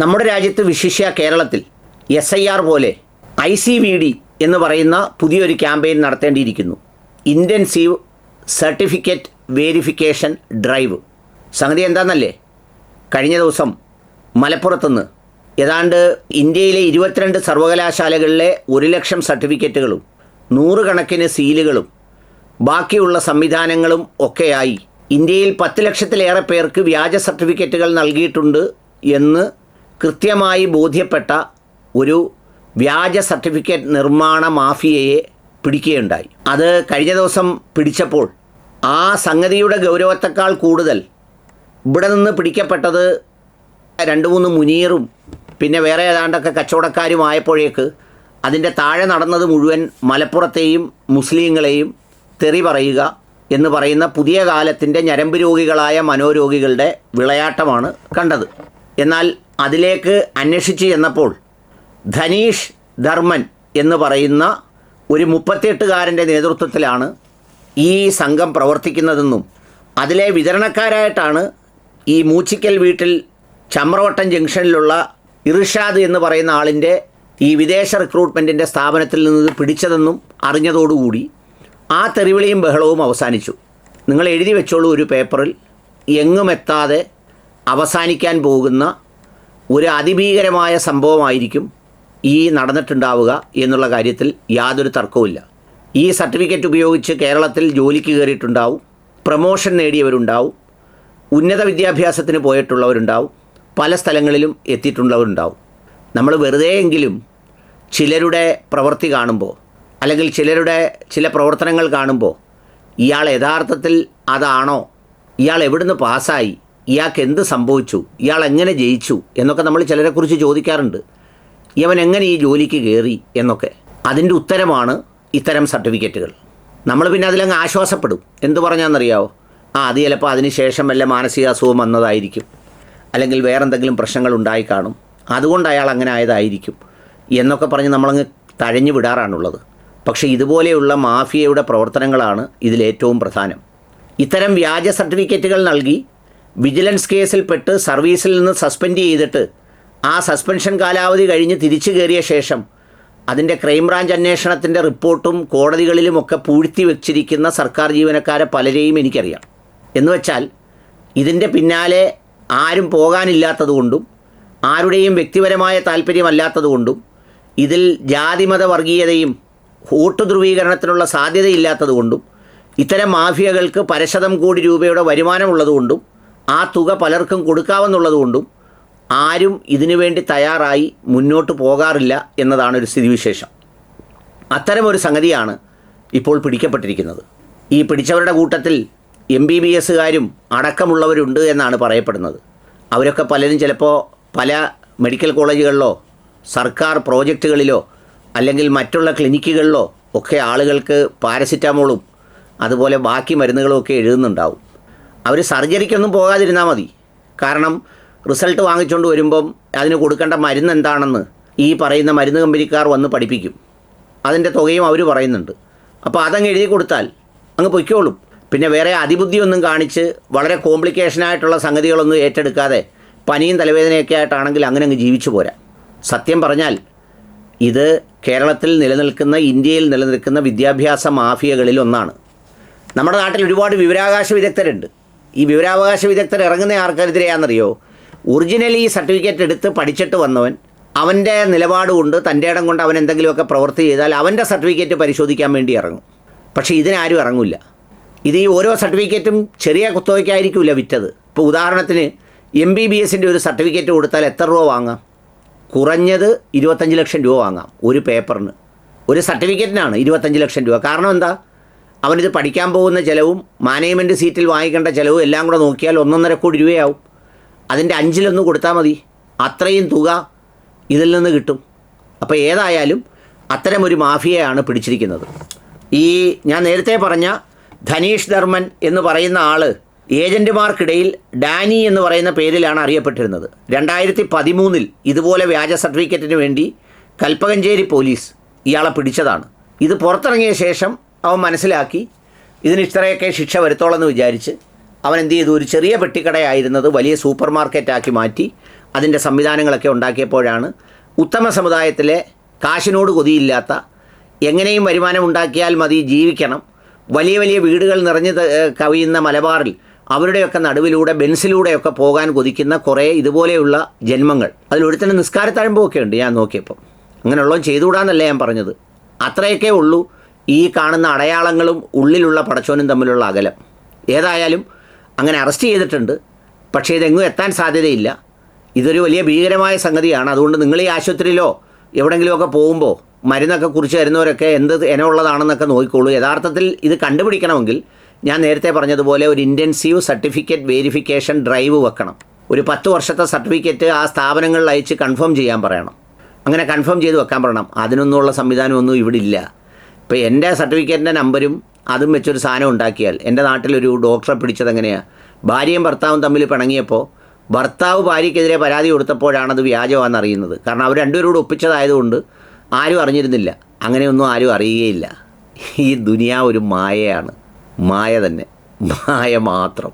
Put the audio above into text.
നമ്മുടെ രാജ്യത്ത് വിശിഷ്യ കേരളത്തിൽ എസ് ഐ ആർ പോലെ ഐ സി വി ഡി എന്ന് പറയുന്ന പുതിയൊരു ക്യാമ്പയിൻ നടത്തേണ്ടിയിരിക്കുന്നു. ഇന്റൻസീവ് സർട്ടിഫിക്കറ്റ് വേരിഫിക്കേഷൻ ഡ്രൈവ് സംഗതി എന്താണെന്നല്ലേ കഴിഞ്ഞ ദിവസം മലപ്പുറത്തുനിന്ന് ഏതാണ്ട് ഇന്ത്യയിലെ ഇരുപത്തിരണ്ട് സർവകലാശാലകളിലെ ഒരു ലക്ഷം സർട്ടിഫിക്കറ്റുകളും നൂറുകണക്കിന് സീലുകളും ബാക്കിയുള്ള സംവിധാനങ്ങളും ഒക്കെയായി ഇന്ത്യയിൽ പത്ത് ലക്ഷത്തിലേറെ പേർക്ക് വ്യാജ സർട്ടിഫിക്കറ്റുകൾ നൽകിയിട്ടുണ്ട് എന്ന് കൃത്യമായി ബോധ്യപ്പെട്ട ഒരു വ്യാജ സർട്ടിഫിക്കറ്റ് നിർമ്മാണ മാഫിയയെ പിടിക്കുകയുണ്ടായി. അത് കഴിഞ്ഞ ദിവസം പിടിച്ചപ്പോൾ ആ സംഗതിയുടെ ഗൗരവത്തെക്കാൾ കൂടുതൽ ഇവിടെ നിന്ന് പിടിക്കപ്പെട്ടത് രണ്ട് മൂന്ന് മുനീറും പിന്നെ വേറെ ഏതാണ്ടൊക്കെ കച്ചവടക്കാരുമായപ്പോഴേക്ക് അതിന്റെ താഴെ നടന്നത് മുഴുവൻ മലപ്പുറത്തെയും മുസ്ലിങ്ങളെയും തെറി പറയുക എന്ന് പറയുന്ന പുതിയ കാലത്തിന്റെ ഞരമ്പ് രോഗികളായ മനോരോഗികളുടെ വിളയാട്ടമാണ് കണ്ടത്. എന്നാൽ അതിലേക്ക് അന്വേഷിച്ച് ചെന്നപ്പോൾ ധനീഷ് ധർമ്മൻ എന്ന് പറയുന്ന ഒരു മുപ്പത്തിയെട്ടുകാരന്റെ നേതൃത്വത്തിലാണ് ഈ സംഘം പ്രവർത്തിക്കുന്നതെന്നും അതിലെ വിതരണക്കാരായിട്ടാണ് ഈ മൂച്ചിക്കൽ വീട്ടിൽ ചമ്രവട്ടം ജംഗ്ഷനിലുള്ള ഇർഷാദ് എന്ന് പറയുന്ന ആളിന്റെ ഈ വിദേശ റിക്രൂട്ട്മെന്റിന്റെ സ്ഥാപനത്തിൽ നിന്ന് പിടിച്ചതെന്നും അറിഞ്ഞതോടുകൂടി ആ തെറിവിളിയും ബഹളവും അവസാനിച്ചു. നിങ്ങൾ എഴുതി വെച്ചോളൂ ഒരു പേപ്പറിൽ എങ്ങുമെത്താതെ അവസാനിക്കാൻ പോകുന്ന ഒരു അതിഭീകരമായ സംഭവമായിരിക്കും ഈ നടന്നിട്ടുണ്ടാവുക എന്നുള്ള കാര്യത്തിൽ യാതൊരു തർക്കവുമില്ല. ഈ സർട്ടിഫിക്കറ്റ് ഉപയോഗിച്ച് കേരളത്തിൽ ജോലിക്ക് കയറിയിട്ടുണ്ടാവും പ്രമോഷൻ നേടിയവരുണ്ടാവും ഉന്നത വിദ്യാഭ്യാസത്തിന് പോയിട്ടുള്ളവരുണ്ടാവും പല സ്ഥലങ്ങളിലും എത്തിയിട്ടുള്ളവരുണ്ടാവും. നമ്മൾ വെറുതെയെങ്കിലും ചിലരുടെ പ്രവൃത്തി കാണുമ്പോൾ അല്ലെങ്കിൽ ചിലരുടെ ചില പ്രവർത്തനങ്ങൾ കാണുമ്പോൾ ഇയാൾ യഥാർത്ഥത്തിൽ അതാണോ? ഇയാൾ എവിടുന്ന് പാസ്സായി? ഇയാൾക്ക് എന്ത് സംഭവിച്ചു? ഇയാൾ എങ്ങനെ ജയിച്ചു? എന്നൊക്കെ നമ്മൾ ചിലരെക്കുറിച്ച് ചോദിക്കാറുണ്ട്. ഇവൻ എങ്ങനെ ഈ ജോലിക്ക് കയറി എന്നൊക്കെ. അതിന്റെ ഉത്തരമാണ് ഇത്തരം സർട്ടിഫിക്കറ്റുകൾ. നമ്മൾ പിന്നെ അതിലങ്ങ് ആശ്വാസപ്പെടും. എന്ത് പറഞ്ഞാണെന്നറിയാവോ ആ അത് ചിലപ്പോൾ അതിന് ശേഷം വല്ല മാനസിക അസുഖം വന്നതായിരിക്കും. അല്ലെങ്കിൽ വേറെന്തെങ്കിലും പ്രശ്നങ്ങൾ ഉണ്ടായി കാണും. അതുകൊണ്ട് അയാൾ അങ്ങനെ ആയതായിരിക്കും എന്നൊക്കെ പറഞ്ഞ് നമ്മളങ്ങ് തഴഞ്ഞു വിടാറാണുള്ളത്. പക്ഷേ ഇതുപോലെയുള്ള മാഫിയയുടെ പ്രവർത്തനങ്ങളാണ് ഇതിലേറ്റവും പ്രധാനം. ഇത്തരം വ്യാജ സർട്ടിഫിക്കറ്റുകൾ നൽകി വിജിലൻസ് കേസിൽപ്പെട്ട് സർവീസിൽ നിന്ന് സസ്പെൻഡ് ചെയ്തിട്ട് ആ സസ്പെൻഷൻ കാലാവധി കഴിഞ്ഞ് തിരിച്ചു കയറിയ ശേഷം അതിന്റെ ക്രൈംബ്രാഞ്ച് അന്വേഷണത്തിന്റെ റിപ്പോർട്ടും കോടതികളിലുമൊക്കെ പൂഴ്ത്തി വെച്ചിരിക്കുന്ന സർക്കാർ ജീവനക്കാരെ പലരെയും എനിക്കറിയാം. എന്ന് വെച്ചാൽ ഇതിന്റെ പിന്നാലെ ആരും പോകാനില്ലാത്തതുകൊണ്ടും ആരുടെയും വ്യക്തിപരമായ താല്പര്യമല്ലാത്തതുകൊണ്ടും ഇതിൽ ജാതിമത വർഗീയതയും വോട്ട് ധ്രുവീകരണത്തിനുള്ള സാധ്യതയില്ലാത്തതുകൊണ്ടും ഇത്തരം മാഫിയകൾക്ക് പരശതം കോടി രൂപയുടെ വരുമാനമുള്ളതുകൊണ്ടും ആ തുക പലർക്കും കൊടുക്കാമെന്നുള്ളതുകൊണ്ടും ആരും ഇതിനു വേണ്ടി തയ്യാറായി മുന്നോട്ട് പോകാറില്ല എന്നതാണ് ഒരു സ്ഥിതിവിശേഷം. അത്തരമൊരു സംഗതിയാണ് ഇപ്പോൾ പിടിക്കപ്പെട്ടിരിക്കുന്നത്. ഈ പിടിച്ചവരുടെ കൂട്ടത്തിൽ എം ബി ബി എസുകാരും അടക്കമുള്ളവരുണ്ട് എന്നാണ് പറയപ്പെടുന്നത്. അവരൊക്കെ പലരും ചിലപ്പോൾ പല മെഡിക്കൽ കോളേജുകളിലോ സർക്കാർ പ്രോജക്റ്റുകളിലോ അല്ലെങ്കിൽ മറ്റുള്ള ക്ലിനിക്കുകളിലോ ഒക്കെ ആളുകൾക്ക് പാരസിറ്റാമോളും അതുപോലെ ബാക്കി മരുന്നുകളും ഒക്കെ എഴുതുന്നുണ്ടാവും. അവർ സർജറിക്കൊന്നും പോകാതിരുന്നാൽ മതി. കാരണം റിസൾട്ട് വാങ്ങിച്ചുകൊണ്ട് വരുമ്പം അതിന് കൊടുക്കേണ്ട മരുന്ന് എന്താണെന്ന് ഈ പറയുന്ന മരുന്ന് കമ്പനിക്കാർ വന്ന് പഠിപ്പിക്കും. അതിന്റെ തുകയും അവർ പറയുന്നുണ്ട്. അപ്പോൾ അതങ്ങ് എഴുതി കൊടുത്താൽ അങ്ങ് പൊയ്ക്കോളും. പിന്നെ വേറെ അതിബുദ്ധിയൊന്നും കാണിച്ച് വളരെ കോംപ്ലിക്കേഷനായിട്ടുള്ള സംഗതികളൊന്നും ഏറ്റെടുക്കാതെ പനിയും തലവേദനയൊക്കെ ആയിട്ടാണെങ്കിൽ അങ്ങനെ അങ്ങ് ജീവിച്ചു പോരാ. സത്യം പറഞ്ഞാൽ ഇത് കേരളത്തിൽ നിലനിൽക്കുന്ന ഇന്ത്യയിൽ നിലനിൽക്കുന്ന വിദ്യാഭ്യാസ മാഫിയകളിൽ ഒന്നാണ്. നമ്മുടെ നാട്ടിൽ ഒരുപാട് വിവരാകാശ വിദഗ്ധരുണ്ട്. ഈ വിവരാവകാശ വിദഗ്ധർ ഇറങ്ങുന്ന ആർക്കെതിരെയാണെന്നറിയോ? ഒറിജിനലി ഈ സർട്ടിഫിക്കറ്റ് എടുത്ത് പഠിച്ചിട്ട് വന്നവൻ അവന്റെ നിലപാട് കൊണ്ട് തന്റെ ഇടം കൊണ്ട് അവൻ എന്തെങ്കിലുമൊക്കെ പ്രവൃത്തി ചെയ്താൽ അവന്റെ സർട്ടിഫിക്കറ്റ് പരിശോധിക്കാൻ വേണ്ടി ഇറങ്ങും. പക്ഷേ ഇതിനാരും ഇറങ്ങില്ല ഇത് ഈ ഓരോ സർട്ടിഫിക്കറ്റും ചെറിയ കുത്തകയ്ക്കായിരിക്കില്ല വിറ്റത്. ഇപ്പോൾ ഉദാഹരണത്തിന് എം ബി ബി എസിന്റെ ഒരു സർട്ടിഫിക്കറ്റ് കൊടുത്താൽ എത്ര രൂപ വാങ്ങാം? കുറഞ്ഞത് ഇരുപത്തഞ്ച് ലക്ഷം രൂപ വാങ്ങാം ഒരു പേപ്പറിന്. ഒരു സർട്ടിഫിക്കറ്റിനാണ് ഇരുപത്തഞ്ച് ലക്ഷം രൂപ. കാരണം എന്താ? അവനിത് പഠിക്കാൻ പോകുന്ന ചിലവും മാനേജ്മെന്റ് സീറ്റിൽ വാങ്ങിക്കേണ്ട ചിലവും എല്ലാം കൂടെ നോക്കിയാൽ ഒന്നൊന്നര കോടി രൂപയാവും. അതിന്റെ അഞ്ചിലൊന്ന് കൊടുത്താൽ മതി. അത്രയും തുക ഇതിൽ നിന്ന് കിട്ടും. അപ്പോൾ ഏതായാലും അത്തരമൊരു മാഫിയയാണ് പിടിച്ചിരിക്കുന്നത്. ഈ ഞാൻ നേരത്തെ പറഞ്ഞ ധനീഷ് ധർമ്മൻ എന്ന് പറയുന്ന ആൾ ഏജന്റുമാർക്കിടയിൽ ഡാനി എന്ന് പറയുന്ന പേരിലാണ് അറിയപ്പെട്ടിരുന്നത്. രണ്ടായിരത്തി പതിമൂന്നിൽ ഇതുപോലെ വ്യാജ സർട്ടിഫിക്കറ്റിന് വേണ്ടി കൽപ്പകഞ്ചേരി പോലീസ് ഇയാളെ പിടിച്ചതാണ്. ഇത് പുറത്തിറങ്ങിയ ശേഷം അവൻ മനസ്സിലാക്കി ഇതിന് ഇത്രയൊക്കെ ശിക്ഷ വരുത്തോളെന്ന് വിചാരിച്ച് അവൻ എന്ത് ചെയ്തു? ഒരു ചെറിയ പെട്ടിക്കടയായിരുന്നത് വലിയ സൂപ്പർ മാർക്കറ്റാക്കി മാറ്റി അതിന്റെ സംവിധാനങ്ങളൊക്കെ ഉണ്ടാക്കിയപ്പോഴാണ് ഉത്തമ സമുദായത്തിലെ കാശിനോട് കൊതിയില്ലാത്ത എങ്ങനെയും വരുമാനം ഉണ്ടാക്കിയാൽ മതി ജീവിക്കണം. വലിയ വലിയ വീടുകൾ നിറഞ്ഞു കവിയുന്ന മലബാറിൽ അവരുടെയൊക്കെ നടുവിലൂടെ ബെൻസിലൂടെയൊക്കെ പോകാൻ കൊതിക്കുന്ന കുറേ ഇതുപോലെയുള്ള ജന്മങ്ങൾ. അതിലൊരുത്തന്നെ നിസ്കാരത്തഴമ്പൊക്കെ ഉണ്ട് ഞാൻ നോക്കിയപ്പോൾ അങ്ങനെയുള്ളതും ചെയ്തുകൂടാന്നല്ല ഞാൻ പറഞ്ഞത്. അത്രയൊക്കെ ഉള്ളൂ. ഈ കാണുന്ന അടയാളങ്ങളും ഉള്ളിലുള്ള പടച്ചോനും തമ്മിലുള്ള അകലം. ഏതായാലും അങ്ങനെ അറസ്റ്റ് ചെയ്തിട്ടുണ്ട്. പക്ഷേ ഇതെങ്ങും എത്താൻ സാധ്യതയില്ല. ഇതൊരു വലിയ ഭീകരമായ സംഗതിയാണ്. അതുകൊണ്ട് നിങ്ങൾ ഈ ആശുപത്രിയിലോ എവിടെയെങ്കിലുമൊക്കെ പോകുമ്പോൾ മരുന്നൊക്കെ കുറിച്ച് തരുന്നവരൊക്കെ എന്ത് ഇനമുള്ളതാണെന്നൊക്കെ നോക്കിക്കോളൂ. യഥാർത്ഥത്തിൽ ഇത് കണ്ടുപിടിക്കണമെങ്കിൽ ഞാൻ നേരത്തെ പറഞ്ഞതുപോലെ ഒരു ഇന്റൻസീവ് സർട്ടിഫിക്കറ്റ് വേരിഫിക്കേഷൻ ഡ്രൈവ് വെക്കണം. ഒരു പത്ത് വർഷത്തെ സർട്ടിഫിക്കറ്റ് ആ സ്ഥാപനങ്ങളിൽ അയച്ച് കൺഫേം ചെയ്യാൻ പറയണം. അങ്ങനെ കൺഫേം ചെയ്ത് വെക്കാൻ പറയണം. അതിനൊന്നുമുള്ള സംവിധാനമൊന്നും ഇവിടെ ഇല്ല. ഇപ്പോൾ എന്റെ സർട്ടിഫിക്കറ്റിന്റെ നമ്പരും അതും വെച്ചൊരു സാധനം ഉണ്ടാക്കിയാൽ എന്റെ നാട്ടിലൊരു ഡോക്ടറെ പിടിച്ചത് എങ്ങനെയാണ് ഭാര്യയും ഭർത്താവും തമ്മിൽ പിണങ്ങിയപ്പോൾ ഭർത്താവ് ഭാര്യയ്ക്കെതിരെ പരാതി കൊടുത്തപ്പോഴാണത് അത് വ്യാജമാണെന്ന് അറിയുന്നത്. കാരണം അവർ രണ്ടുപേരോട് ഒപ്പിച്ചതായതുകൊണ്ട് ആരും അറിഞ്ഞിരുന്നില്ല. അങ്ങനെയൊന്നും ആരും അറിയുകയില്ല. ഈ ദുനിയാവ് ഒരു മായയാണ്. മായ തന്നെ. മായ മാത്രം.